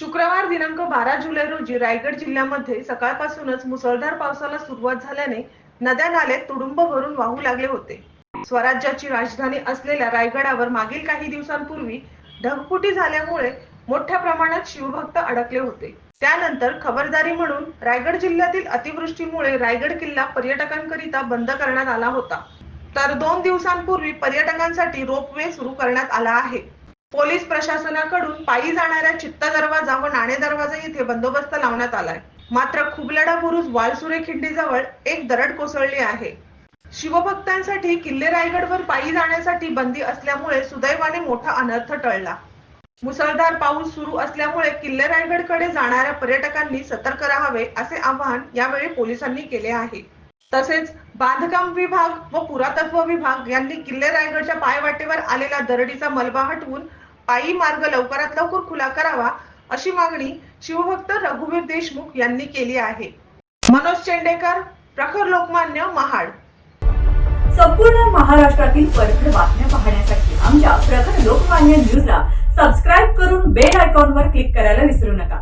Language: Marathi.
शुक्रवार दिनांक बारा जुलै रोजी रायगड जिल्ह्यामध्ये सकाळपासूनच मुसळधार पावसाला सुरुवात झाल्याने नद्या नाले तुडुंब भरून वाहू लागले होते. स्वराज्याची राजधानी असलेल्या रायगडावर मागील काही दिवसांपूर्वी ढगफुटी झाल्यामुळे मोठ्या प्रमाणात शिवभक्त अडकले होते. त्यानंतर खबरदारी म्हणून रायगड जिल्ह्यातील अतिवृष्टीमुळे रायगड किल्ला पर्यटकांकरिता बंद करण्यात आला होता. तर दोन दिवसांपूर्वी पर्यटकांसाठी रोपवे सुरू करण्यात आला आहे. पोलीस प्रशासनाकडून पायी जाणाऱ्या चित्ता दरवाजा व नाणे दरवाजा येथे बंदोबस्त लावण्यात आलाय. मात्र खुबलडा बुरुज वालसुरे खिंडीजवळ एक दरड कोसळली आहे. शिवभक्तांसाठी किल्ले रायगडवर पायी जाण्यासाठी बंदी असल्यामुळे सुदैवाने मोठा अनर्थ टळला. मुसळधार पाऊस सुरू असल्यामुळे किल्ले रायगडकडे जाणाऱ्या पर्यटकांनी सतर्क राहावे असे आवाहन यावेळी पोलिसांनी केले आहे. तसेच बांधकाम विभाग व पुरातत्व विभाग यांनी किल्ले रायगडच्या पायवाटेवर आलेला दरडीचा मलबा हटवून पायी मार्ग लवकरात लवकर खुला करावा अशी मागणी शिवभक्त रघुवीर देशमुख यांनी केली आहे. मनोज चेंडेकर प्रखर लोकमान्य महाड. संपूर्ण महाराष्ट्रातील परखड बातम्या पाहण्यासाठी आमच्या प्रखर लोकमान्य न्यूजला सबस्क्राईब करून बेल आयकॉनवर क्लिक करायला विसरू नका.